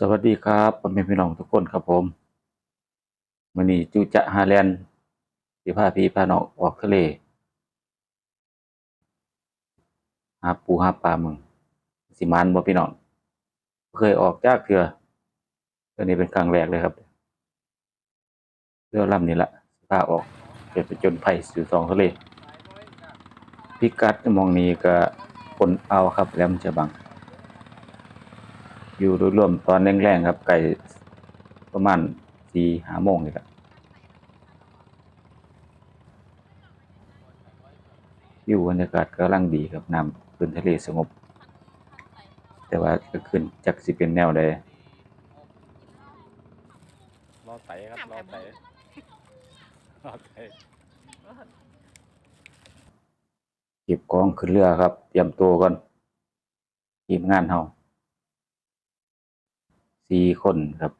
สวัสดีครับพ่อแม่พี่น้องทุกคนครับผมมื้อนี้จูจะหาแลนด์สิพาพี่พาน้องออกทะเลหาปูหาปลามึงสิมานบ่พี่น้องเคยออกจากเทื่อเทื่อนี้เป็นครั้งแรกเลยครับเรือลำนี้ละพาออกเป็นไปจนภัยสู่สองทะเลพิกัดมองนี้ก็คนเอาครับแหลมฉบัง อยู่โดยรวมตอนแรงๆครับไก่ประมาณสี่หาโมงนี่แหละวิวบรรยากาศกำลังดีครับน้ำขึ้นทะเลสงบ แต่ว่าก็ขึ้นจักสิเป็นแนวใดรอไตครับรอไตรอไตเก็บของขึ้นเรือครับ เตรียมตัวก่อนทีมงานเฮา สี่คนครับ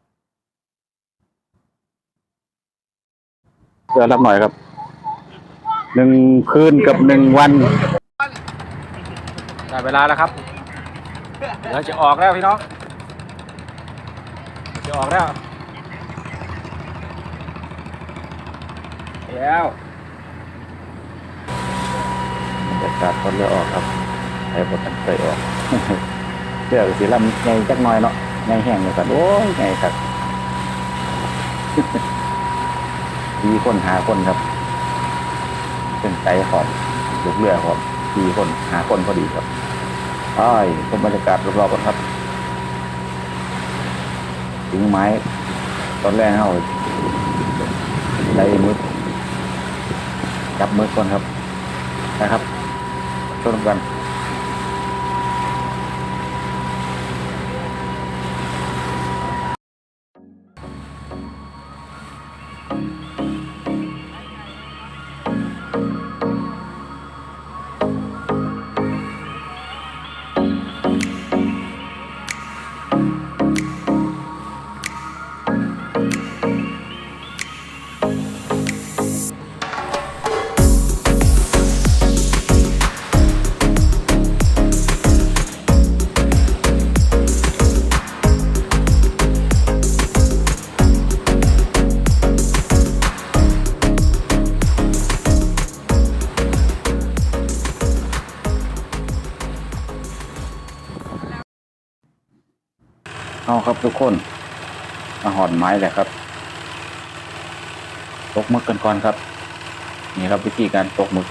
เรือรับหน่อยครับหนึ่งคืนกับหนึ่งวันได้เวลาแล้วครับเดี๋ยวจะออกแล้วพี่น้องจะออกแล้วแล้วบรรยากาศตอนเรือออกครับใครบทันเคยออกเรือก็สีลำใหญ่จักหน่อยเนาะ ใหญ่แห้งเลยกันโอ้ยใหญ่ครับมีคนหาคนครับเป็นใจขอบลูกเรือครับมีคนหาคนพอดีครับอ้ายชมบรรยากาศรอบๆกันครับถึงไม้ ตอนแรกเขาได้มือจับมือก่อนครับนะครับชมกัน เอาครับทุกคน มาหอนไม้แหละครับ ตกมึกกันก่อนครับ นี่ครับวิธีการตกมึก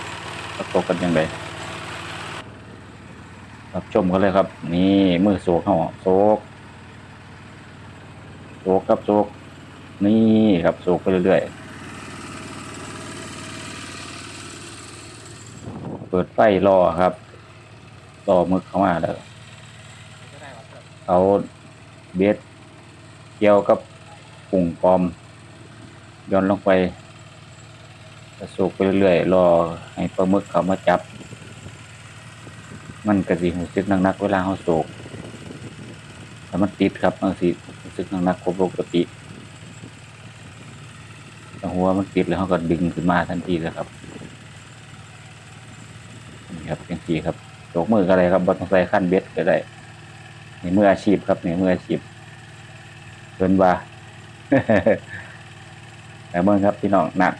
ตกกันยังไงครับชมกันเลยครับ นี่มือโศกเขาโศกโศกครับโศกนี่ครับโศกไปเรื่อยๆเปิดไฟรอครับรอมึกเข้ามาแล้วเอา เบสเกี่ยวกับปุ่งปลอมย้อนลงไปกระสุกไปเรื่อยๆรอให้ปลาหมึกเขามาจับ มันกระสีหูซึกนักๆเวลาเขาโศกแต่มันติดครับมันสิรู้สึกนักๆกว่าปกติแต่หัวมันติดแล้วเขาก็ดึงขึ้นมาทันทีเลยครับนี่ครับเป็นทีครับโศกมือก็ได้ครับบัต้องใส่ขั้นเบ็ดก็ได้ นี่มืออาชีพครับนี่มืออาชีพเกินว่าแต่เมื่อครับพี่น้องหนัก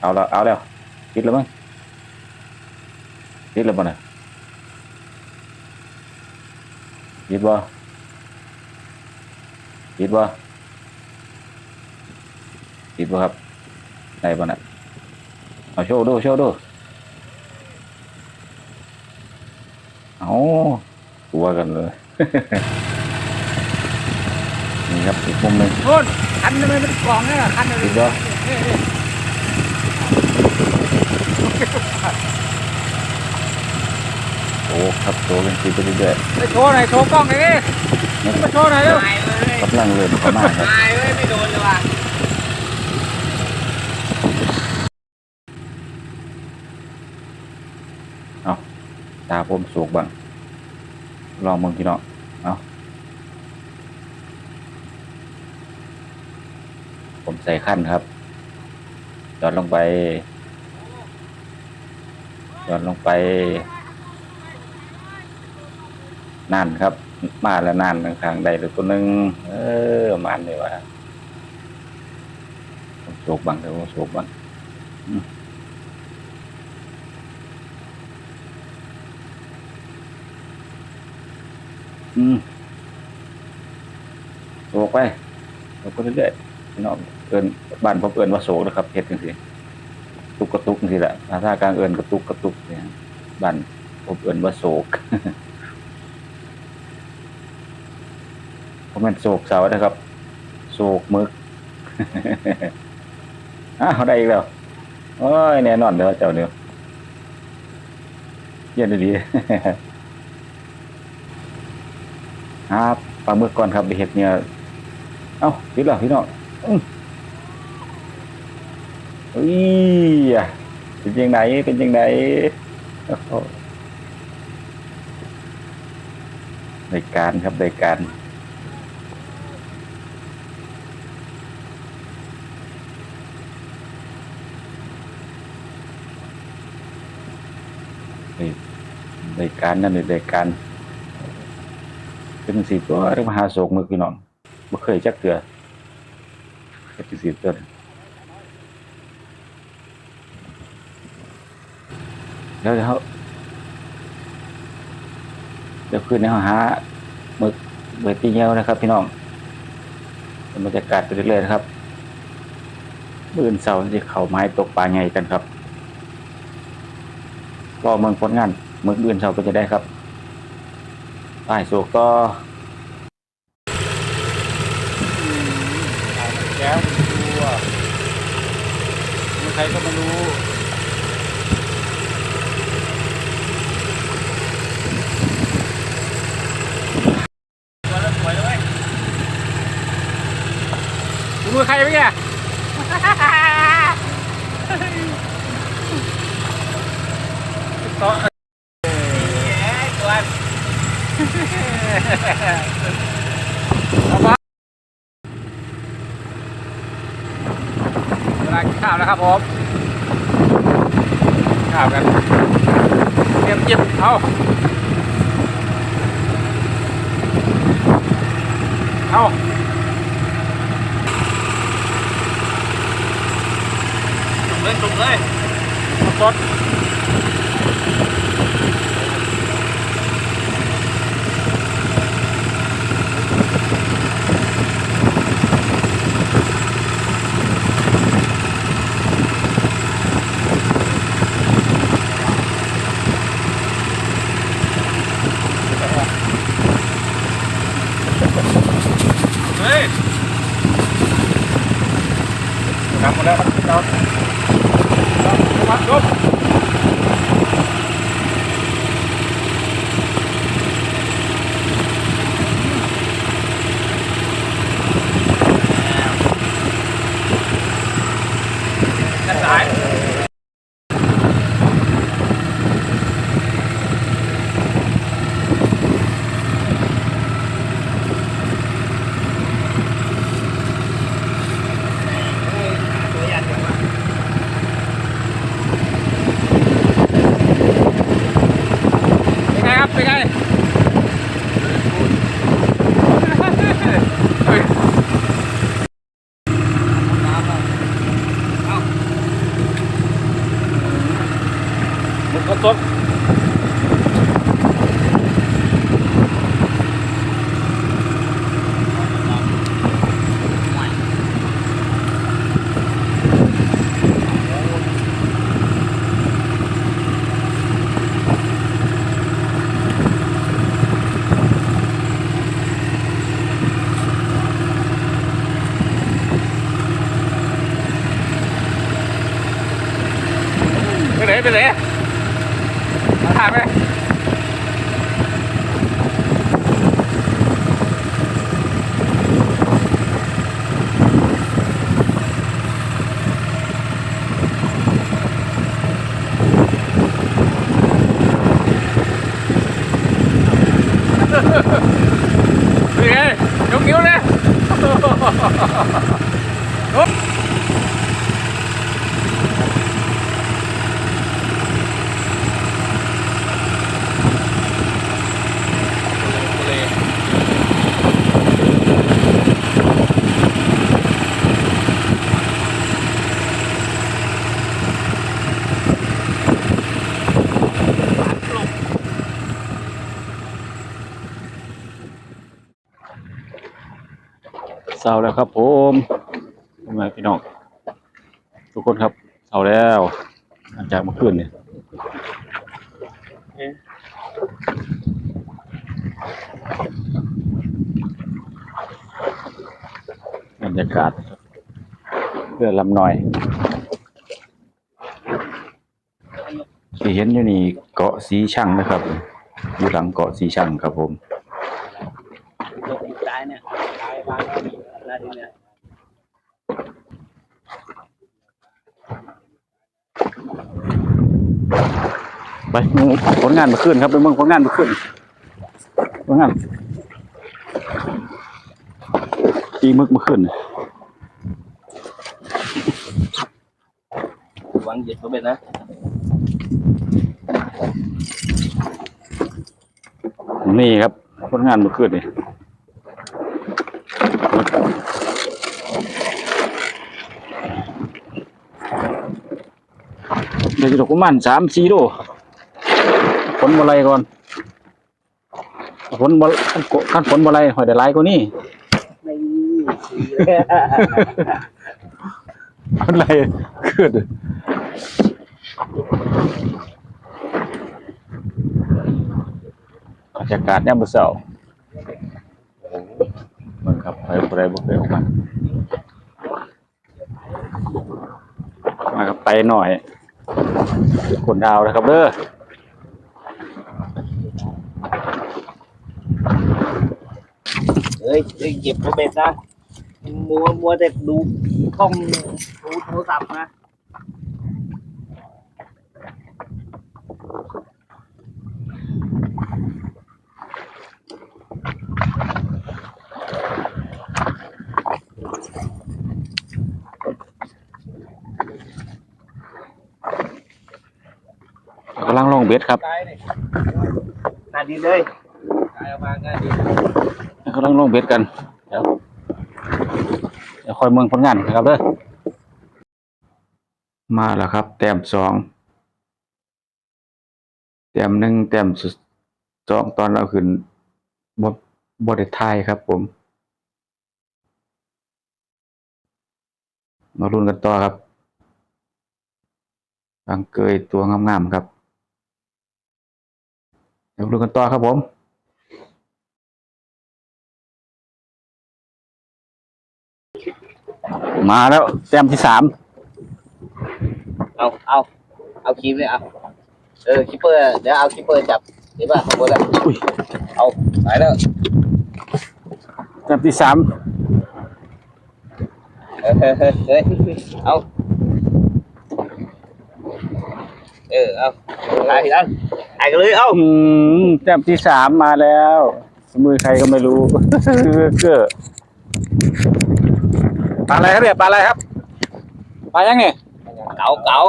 เอาแล้วเอาแล้วติดแล้วมั้งติดแล้วมั้งนะยิดบ่ยิดบ่ยิดบ่ครับได้บ่น่ะเอาโชว์ดูโชว์ดูเอา ตัวกันเลย นี่ครับอีกมุมหนึ่งโน่นคันทำไมมันกล่องเนี่ยคันอะไรยิดบ่นี่นี่โอ้ครับโตกันทีไปเรื่อยไปโชว์หน่อยโชว์กล้องหน่อยดิมาโชว์หน่อยเร็วๆกำลังเริ่มเข้ามาครับตายเว้ยไม่โดนเลยว่ะตาผมสูกบ้าง ลองมึงพี่น้องเอาผมใส่ขั้นครับหย่อนลงไปหย่อนลงไปนั่นครับ มาแล้วนานข้างๆได้เลยตัวนึง เออมันเลยว่าโศกบังเดี๋ยวโศกบัง อืม อืมโศกไปโศกไปเรื่อยๆพี่น้องเอินบ้านผมเอินว่าโศกนะครับเฮ็ดจังซี่ตุกกระตุกจังซี่แหละภาษากลางเอินกระตุกกระตุกเนี่ยบ้านผมเอินว่าโศกผมเป็นโศกเสานะครับโศกมึกอ้าวได้อีกแล้วโอ้ยแน่นอนเด้อเจ้าเดียวเยี่ยมดี ครับปลาหมึกก่อนครับไปเห็ดเนี่ยเอ้าปิดแล้วพี่น้องอื้ออุ้ยอะเป็นยังไงเป็นยังไงโอ้โหได้การครับได้การรายการนั่นเลยรายการ เป็นสีตัวเรียกมหาโศกมือพี่น้องบ่เคยจักเถื่อเป็นสีตัวเดี๋ยวเดี๋ยวเขาเดี๋ยวคืนนี้เขาหาหมึกเบตีเงี้ยวนะครับ พี่น้องบรรยากาศไปเรื่อยๆนะครับมื่นเสาร์จะเขาไม้ตกปลาไงกันครับรอเมืองผลงานเมืองอื่นเราก็จะได้ครับ ใต้โศกก็แก้วมันดูอะมีใครก็ไม่รู้สวยแล้วสวยเลยดูมือใครไปแกต่อเอ้ยตัวเอาปะ เวลากินะครับผมข้าวกันเตรียมจิบเอาเอาจุกเลยจุกเลยสดเฮ้ยก ลับหมดแล้วครับเราจบด้านซ้ายตัวใหญ่จังวะเป็นไงครับ เป็นไงเฮ้ยเอาหมดก็สด ไปไหนไปไหนมาถ่ายไปเป็นไงยกนิ้วเลยโอ้ทะเล เศร้าแล้วครับผมทำไมพี่น้องทุกคนครับเศร้าแล้วหลังจากเมื่อคืนเนี่ยบรรยากาศเพื่อลำหน่อย ที่เห็นอยู่นี่เกาะสีชังนะครับ อยู่หลังเกาะสีชังครับผม ตายเนี่ยตายบาน นาทีเนี่ยไปมึงผลงานมาขึ้นครับไปเมืองผลงานมาขึ้นผลงานตีมึกมาขึ้นหวังเหยียดเขาเป็นนะนี่ครับผลงานมาขึ้นนี่ เดี๋ยวจะตกประมาณสามสี่โลผลบะไรก่อนผลบะขั้นผลบะไรหอยได้หลายกว่านี้ไม่อะไรขึ้นบรรยากาศเนี่ยมือเสามันครับไปได้บ่เคยออกมามาครับไปหน่อย คนดาวนะครับเด้อเฮ้ยเฮ้ยียบเขาเป็นนะมัวมัวแต่ดูกล้องดูโทรศัพท์นะ กำลังลอง เบ็ดครับตายเนี่ยนาทีเลยตายออกมาง่ายดีกำลังลองเบ็ดกัน เดี๋ยวเดี๋ยวคอยเมืองผลงานนะครับเด้อมาแล้วครับ แต้มสองแต้มหนึ่งแต้มสุดสองตอนเราขึ้นบบบไดทายครับผม มาลุ้นกันต่อครับบางเกยตัวงามๆครับเดี๋ยวลุ้นกันต่อครับผมมาแล้วแต้มที่สามเอาเอาเอาคีมเลยเอาเออคิปเปอร์เดี๋ยวเอาคิปเปอร์จับเห็นป่ะข้างบนแล้วอุ้ยเอาตายแล้วแต้มที่สามเฮ้ยเฮ้ยเฮ้ยเฮ้ยเอาเออเอาถ่ายกัน ถ่ายกันเลยเอาอืมแต้มที่สามมาแล้ว มือใครก็ไม่รู้ เก้อปลาอะไรครับเนี่ยปลาอะไรครับปลายังไงเก๋าเก๋า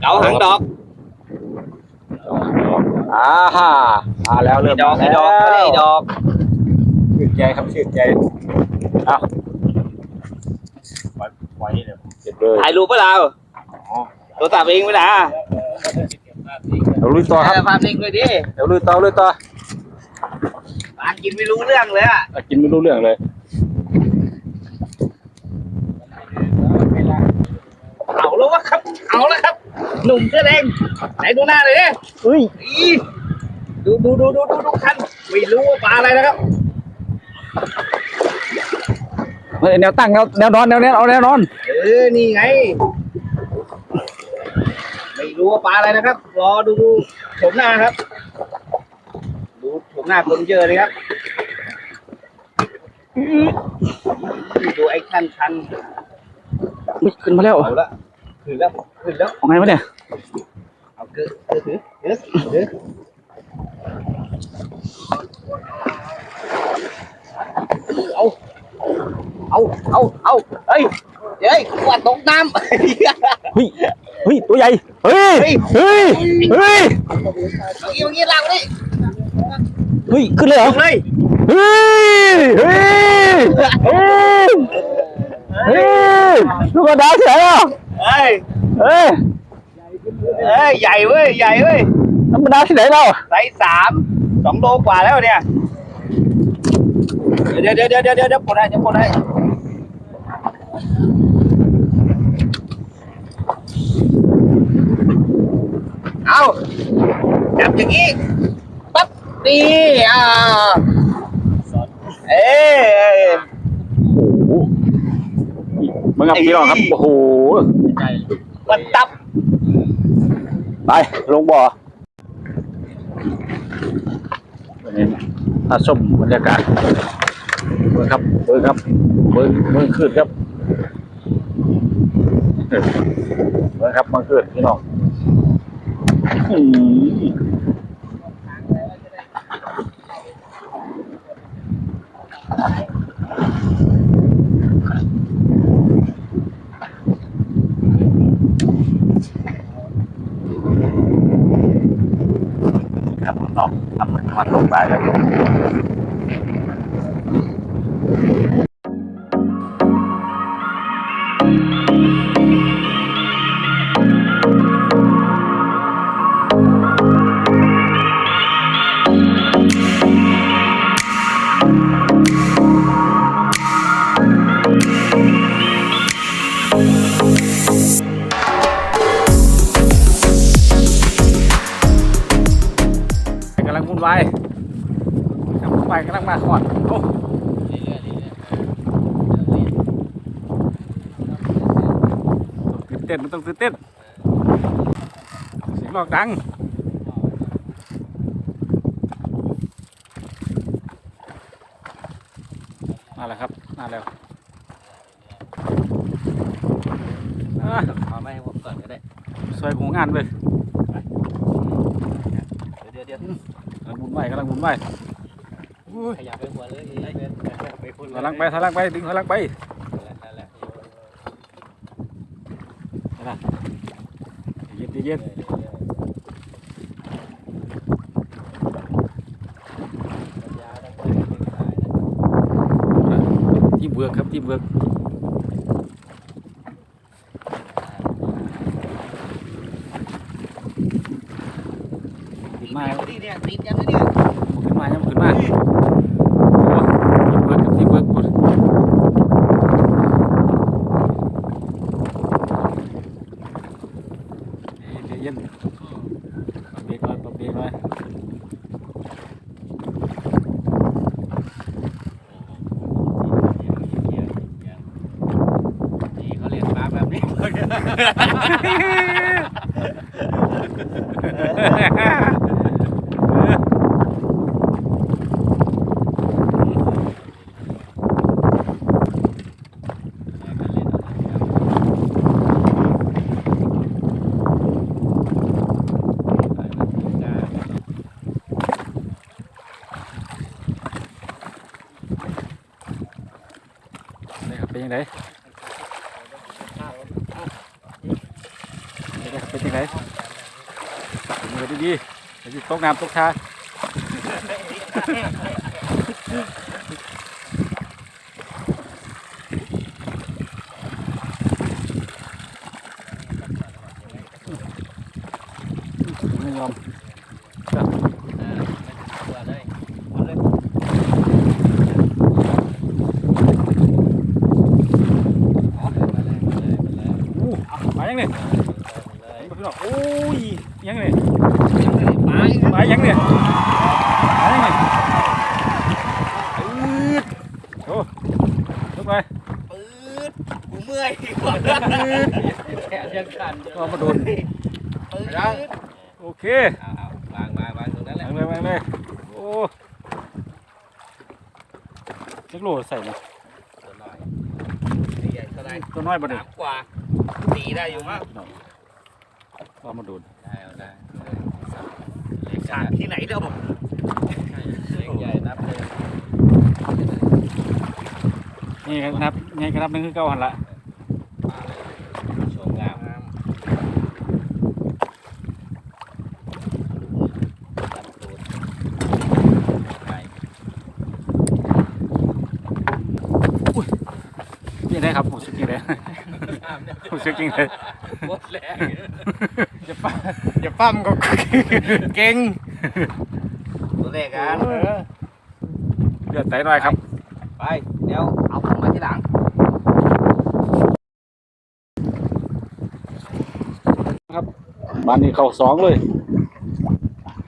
เก๋าหางดอกอ่าฮ่ามาแล้วเริ่ไอ้มดอกไอ้ดอกมาไม่แล้ได้วไอ้ดอกชื่นใจครับชื่นใจเอาไว้เลยเก็บเลยถ่ายรูปปะเราตัวตับเองไหมนะ เดี๋ยวลุยต่อครับถ่ายภาพนิ่งด้วยดิเดี๋ยวลุยต่อลุยต่อปลากินไม่รู้เรื่องเลยอะอะกินไม่รู้เรื่องเลยเอาแล้ววะครับเอาแล้วครับ หนุ่มเสื้อแดงไหนดูหน้าเลยดิเฮ้ยอีดูดูดูดูดูดูคันไม่รู้ว่าปลาอะไรนะครับเฮ้ยแนวตั้งแนวแนวนอนแนวแนวเอาแนวนอน เออ นี่ไง ไม่รู้ว่าปลาอะไรนะครับ รอดูชมหน้าครับ ดูชมหน้าคนเยอะเลยครับ ดูไอ้คันคันอุ๊ยขึ้นมาแล้วเอาละขึ้นแล้วขึ้นแล้วของไงวะเนี่ย เอาเกลือเกลือถือถือถือเอา เอา เอา เอา เฮ้ย เฮ้ยกวาดตกน้ำ เฮ้ย เฮ้ยตัวใหญ่เฮ้ยเฮ้ยเฮ้ยเมื่อกี้เมื่อกี้ลากไปดิเฮ้ยขึ้นเลยเหรลองเลยเฮ้ยเฮ้ยเฮ้ยเฮ้ยลูกกระดาษเสียอะเฮ้ยเฮ้ยเฮ้ยใหญ่เว้ยใหญ่เว้ยธรรมดาที่ไหนเราไซส์สามสองโลกว่าแล้วเนี่ยเดี๋ยวเดี๋ยวเดี๋ยวเดี๋ยวเดี๋ยวปลดได้เดี๋ยวปลดได้ เอาจับอย่างนี้ปั๊บนี่อ่าเอ้ยมึงครับพี่น้องครับ โอ้โหมันตับ ไป ลงบ่อวันนี้ถ้าชมบรรยากาศเบิ่งครับเบิ่งครับเบิ่งเบิ่งขึ้นครับเออเบิ่งครับมันขึ้นพี่น้องอืม ครับน้องทำมันลงไปแล้ว ตื่นเต้นมันต้องตื่นเต้นเสียงหลอกดังมาแล้วครับมาแล้วอะเอาไม่ให้ผมก่อนก็ได้สวยของงานเลยเดี๋ยวเดี๋ยวกำลังวุ่นวายกำลังวุ่นวายขยับไปหัวเลยไปพุ่นถอยหลังไปถอยหลังไปดึงถอยหลังไป นั่นแหละ เย็นเย็นทีมเวิร์กครับทีมเวิร์กขึ้นมานี่เนี่ยติดยังเนี่ย ขึ้นมายังขึ้นมาทีมเวิร์กครับทีมเวิร์กหมดเย็นเย็นปรับเบรกไว้ปรับเบรกไว้ นี่เขาเรียนมาแบบนี้ นี่ครับเป็นยังไง นี่ครับเป็นยังไงมือดีๆอย่าหยุดตกน้ำตกชาไม่ยอมอู้มายังเนี่ยมาพี่น้องโอ้ยยังเนี่ยมายังเนี่ยมายังเนี่ยอืดโอ้ลุกไป ปื๊ดกูเมื่อยแขนยังสั่น ก็มาโดน ปื๊ด โอเควางวางวางตรงนั้นแหละวางเลยวางเลยโอ้เล็กโลใส่เลยตัวน้อยนี่ใหญ่เท่าไหร่ตัวน้อยบ่เด้สามกว่าตีได้อยู่มั้งว่ามาโดนได้เอาได้เล็กขาดที่ไหนเด้อผมเล็กใหญ่นับเลยนี่ครับนับนี่ก็นับหนึงคือเก้าหันละ โชว์งามตัดตูดไป นี่ได้ครับผมสึกจริงเลยผมสึกจริงเลยหมดแล้วอย่าปั้มอย่าปั้มก็เก่งตัวเลขกันเออเดือดใจหน่อยครับ ไป เดี๋ยวเอาผมมาทีหลังบ้านนี้เขาสองเลย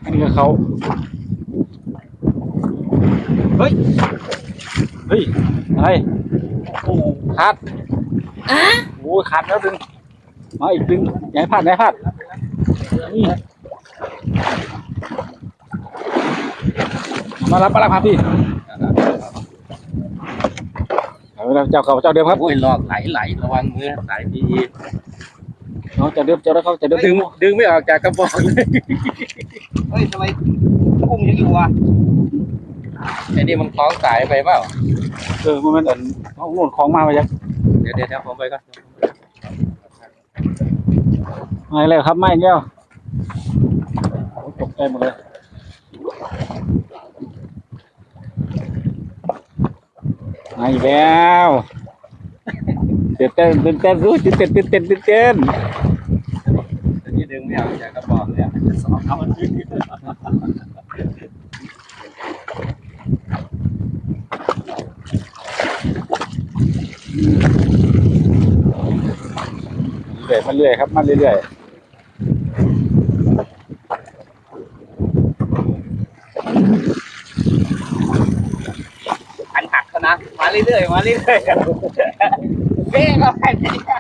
อันนี้ก็เขาเฮ้ย เฮ้ย อะไร โอ้ขาดโอ้ยขาดแล้วดึงมาอีกดึงอย่าให้พลาดอย่าให้พลาดนี่มารับมารับครับพี่เอาละเจ้าเก่าเจ้าเดิมครับโอ้ยหลอกไหลไหลระวังมือไหลดีเอาเจ้าเดิมเจ้าแล้วเขาเจ้าเดิมดึงดึงไม่ออกจากกระบอกเลยเฮ้ยทำไมกุ้งยังอยู่อะ ไอ้นี่มันคล้องสายไปเปล่า เออมันมันอันเอาโน่นของมาไปยังเดี๋ยวเดี๋ยวเดี๋ยวผมไปก่อนมาอีกแล้วครับมาอีกแล้วโอ้ยตกใจหมดเลยมาอีกแล้วเต้นเต้นเต้นเต้นรู้ตื่นเต้นตื่นเต้นตื่นเต้นอันนี้ดึงไม่ออกจากกระบอกเลยสองเอามันดึง เรื่อยมาเรื่อยครับมาเรื่อยขันหักนะมาเรื่อยๆมาเรื่อยๆเบ้ก็แค่นี้ ๆมา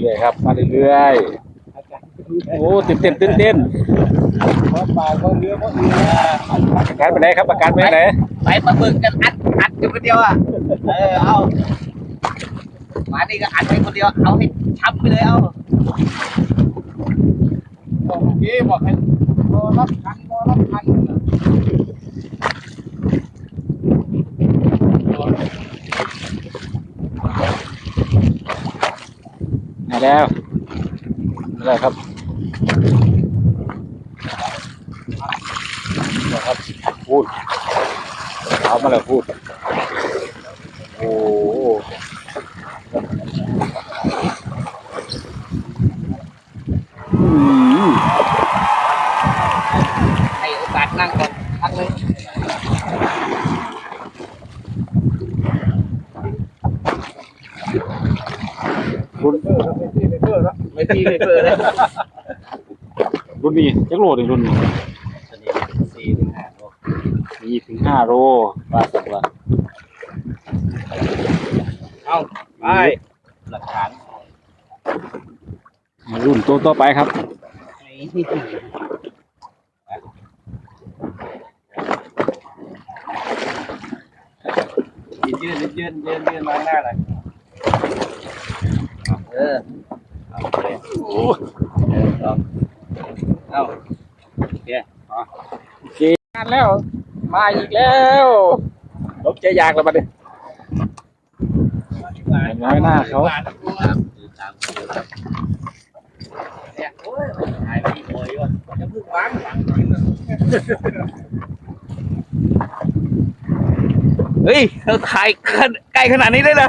เรื่อยๆ ครับ มาเรื่อยๆ โอ้ตื่นเต้นตื่นเต้นเพราะปลาก็เนื้อก็เนื้ออาการเป็นไงครับอาการเป็นไงไปปลาหมึกกันอัดอัดอยู่คนเดียวอะ เออเอามานี่ก็อัดไปคนเดียว เอาให้ช้ำไปเลยเอาเมื่อกี้บอกให้รอรับคันรอรับคัน แล้วมาแล้วครับมาครับพูดเอามาแล้วพูดโอ้โหอืม ให้โอกาสนั่งก่อนพักเลย รุ่น ไม่ตีไม่เปิดเลยรุ่นนี้จักโลหนึ่งรุ่นนี้ตัวนี้สี่ถึงห้าโลสี่ถึงห้าโลปลาสักว่าเอาไปหลักฐานรุ่นตัวต่อไปครับยืนยืนยืนยืนยืนมาหน้าเลยเออเอาเลยเออเอาเอาโอเค โอเคงานแล้ว มาอีกแล้วรถเจยากแล้วมาดิน้อยหน้าเขาเนี่ยโอ้ยถ่ายไปโอยว่ะจะพึ่งวางเฮ้ยเราถ่ายใกล้ขนาดนี้เลยนะ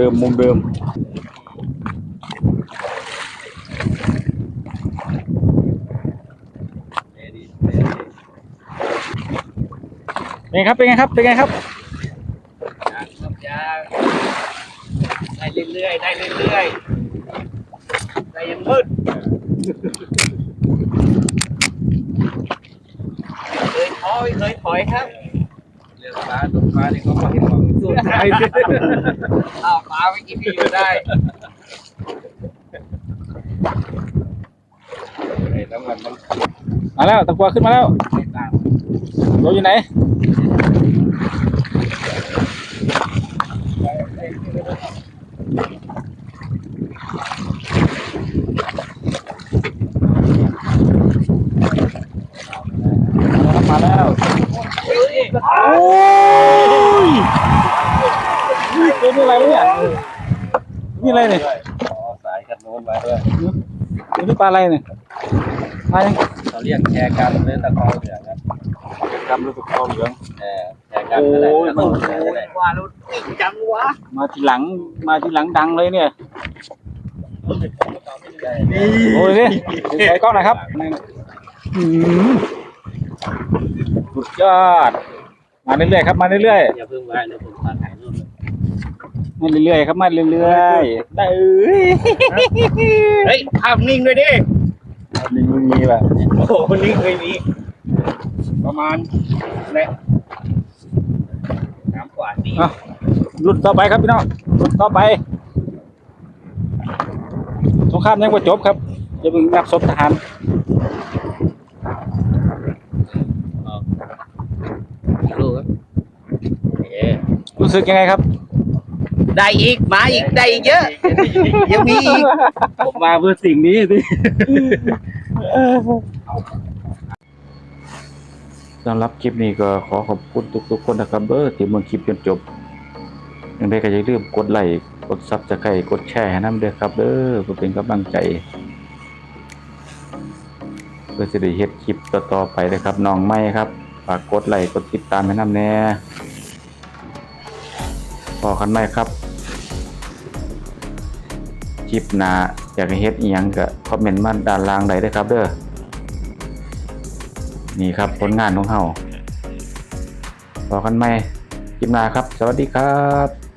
เดิมมุมเดิมเป็นไงครับ เป็นไงครับ เป็นไงครับครับยางได้เรื่อยๆ ได้เรื่อยๆแต่ยังมืดเคยถอยเคยถอยครับเรื่อง ปลาตกปลาเนี่ยเขาก็เห็นของสู้ใครเอาปลาไม่กินที่อยู่ได้ไอ้น้ำมันมันมาแล้วตะกัวขึ้นมาแล้วไม่ต่าอยู่ไหนมาแล้วโอ้ยนี่ตัวนี้ อะไรวะเนี่ยนี่อะไรเนี่ยอ๋อสายกันโน้นมาด้วยตัวนี่ปลาอะไรเนี่ยปลายังเขาเรียกแชร์กันหรือตะกอเหลืองครับกำรู้สึกทองเหลืองเออแชร์กันอะไรตะกอเหลืองอะไรว่าเราจังวะมาทีหลังมาทีหลังดังเลยเนี่ยโอ้ยนี่ใส่กล้องหน่อยครับอืมสุดยอดมาเรื่อยๆครับมาเรื่อยอย่าเพิ่งไว้นะผมถ่ายรูปๆ มาเรื่อยๆครับมาเรื่อยๆได้เอ้ยเฮ้ยภาพนิ่งด้วยดินี่มึงมีแบบโอ้โหนิ่งเคยมีประมาณเนี่ยน้ำกว่านี้อะรุ่นต่อไปครับพี่น้องรุ่นต่อไปสงครามยังไม่จบครับจะเป็นนักศพทหารรูปครับเอ๊ะรู้สึกยังไงครับ ได้อีกมาอีกได้อีกเยอะ ยังมีอีกผมมาเพื่อสิ่งนี้สิสำหรับคลิปนี้ก็ขอขอบคุณทุกๆคนนะครับเด้อที่เบิ่งคลิปจนจบยังไงก็อย่าลืมกดไลค์กด Subscribe กดแชร์ให้นำเด้อครับเด้อเพื่อเป็นกำลังใจเพื่อจะได้เฮ็ดคลิปต่อๆไปนะครับน้องใหม่ครับฝากกดไลค์กดติดตามให้นำแน่พอกันไหมครับ คลิปหน้าอยากให้เฮ็ดอีหยังก็คอมเมนต์มาด้านล่างได้เด้อครับเด้อนี่ครับผลงานของเฮาพอกันไหมคลิปหน้าครับ สวัสดีครับ